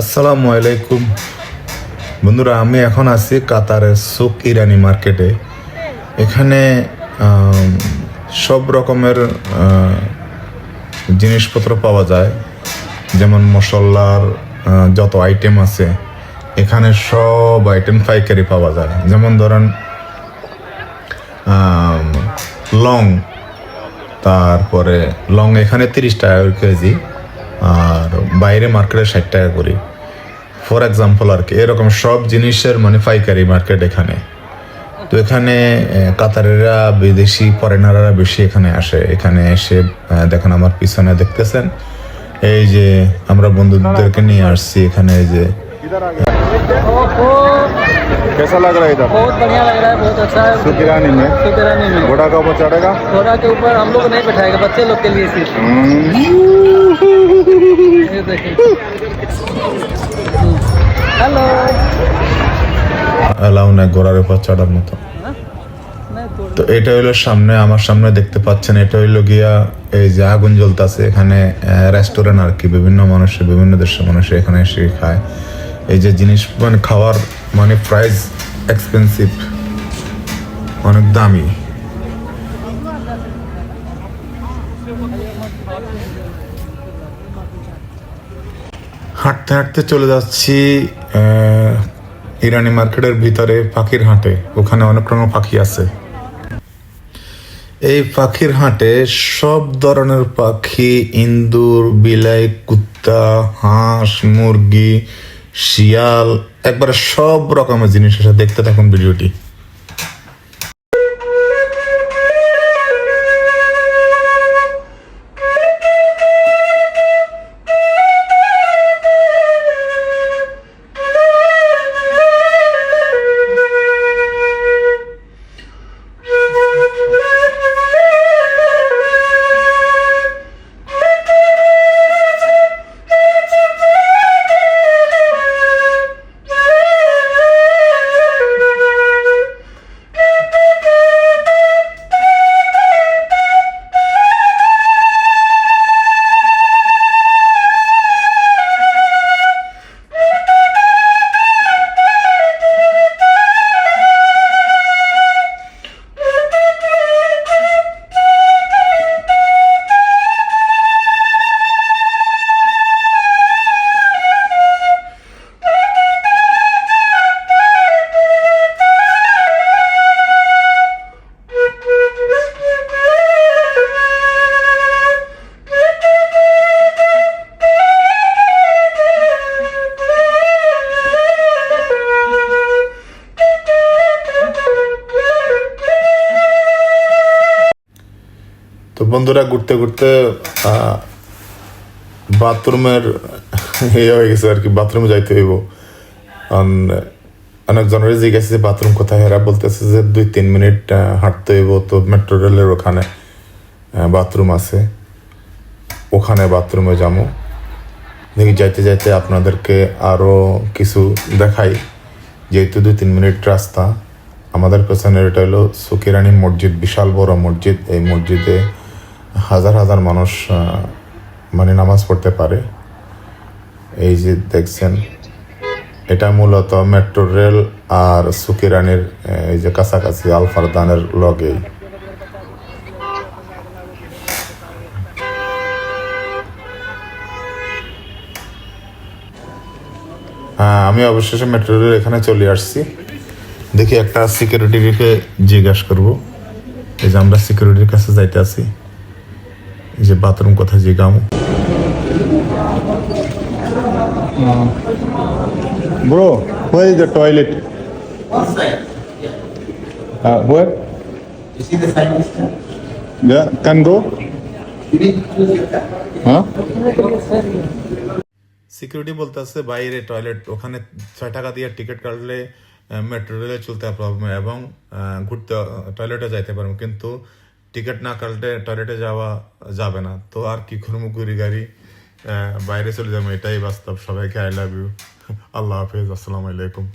আসসালামু আলাইকুম। বন্ধুরা, আমি এখন আছি কাতারের সুক ইরানি মার্কেটে। এখানে সব রকমের জিনিসপত্র পাওয়া যায়। যেমন মশলার যত আইটেম আছে, এখানে সব আইটেম পাইকারি পাওয়া যায়। যেমন ধরেন লং, তারপরে লং এখানে তিরিশ টাকা কেজি। আর বাইরে মার্কেটে ষাট টাকা করি। ফর এক্সাম্পল আর কি, এরকম সব জিনিসের মানে পাইকারি মার্কেট এখানে। তো এখানে কাতারেরা, বিদেশি ফরেনাররা বেশি এখানে আসে। এখানে এসে দেখেন আমার পিছনে দেখতেছেন। এই যে আমরা বন্ধুদেরকে নিয়ে আসছি এখানে, এই যে कैसा लग रहा है इधर बहुत बढ़िया लग रहा है बहुत अच्छा है सुकिरानी में सुकरानी में घोड़ा का ऊपर चढ़ेगा घोड़ा के ऊपर हम लोग नहीं बैठाएगा बच्चे लोग के लिए सिर्फ ये देखिए हेलो অ্যালাউ নাই ঘোড়ার উপর চড়ার মতো नहीं तोड़ তো এটা হইলো সামনে আমার সামনে দেখতে পাচ্ছেন এটা হইলো গিয়া এই যে আগুন জ্বলতেছে এখানে রেস্টুরেন্ট আর কি বিভিন্ন মানুষের বিভিন্ন দেশের মানুষ এখানে এসে খায় এই যে জিনিস মানে খাওয়ার মানে প্রাইস এক্সপেন্সিভ অনেক দামি। হাঁটতে হাঁটতে চলে যাচ্ছি ইরানি মার্কেটের ভিতরে পাখির হাটে। ওখানে অনেক রকম পাখি আছে। এই পাখির হাটে সব ধরনের পাখি, ইন্দুর, বিলাই, কুত্তা, হাঁস, মুরগি শিয়াল একবারে সব রকমের জিনিস আছে দেখতে থাকুন ভিডিওটি। বন্ধুরা ঘুরতে ঘুরতে বাথরুমের ইয়ে হয়ে গেছে আর কি, বাথরুমে যাইতে হইব। কারণ অনেক জনের জিজ্ঞাসা যে বাথরুম কোথায় এরা বলতেছে যে দুই তিন মিনিট হাঁটতে হইব তো মেট্রো রেলের ওখানে বাথরুম আছে। ওখানে বাথরুমে যাব দেখি যাইতে যাইতে আপনাদেরকে আরও কিছু দেখাই। যেহেতু দুই তিন মিনিট রাস্তা, আমাদের পেছনের এটা হলো সুকিরানি মসজিদ, বিশাল বড় মসজিদ। এই মসজিদে হাজার হাজার মানুষ মানে নামাজ পড়তে পারে। এই যে দেখছেন, এটা মূলত মেট্রো রেল আর সুকিরানির এই যে কাছাকাছি আলফারদানের লগেই। হ্যাঁ আমি অবশেষে মেট্রো রেল এখানে চলে আসছি। দেখি একটা সিকিউরিটিকে জিজ্ঞাসা করব। এই যে আমরা সিকিউরিটির কাছে যাইতে আছি। যে বাথরুম কথা যে গাম। Bro where the toilet security বলতেছে বাইরে টয়লেট ওখানে ছয় টাকা দিয়ে টিকিট কাটলে মেট্রো রেলে চলতে প্রবলেম এবং ঘুরতে টয়লেটে যাইতে পারব। কিন্তু টিকিট না কাটলে টয়লেটে যাওয়া যাবে না। তো আর কি গুড়ি গাড়ি বাইরে চলে যাবে, এটাই বাস্তব। সবাইকে আই লাভ ইউ আল্লাহ হাফিজ, আসসালামু আলাইকুম।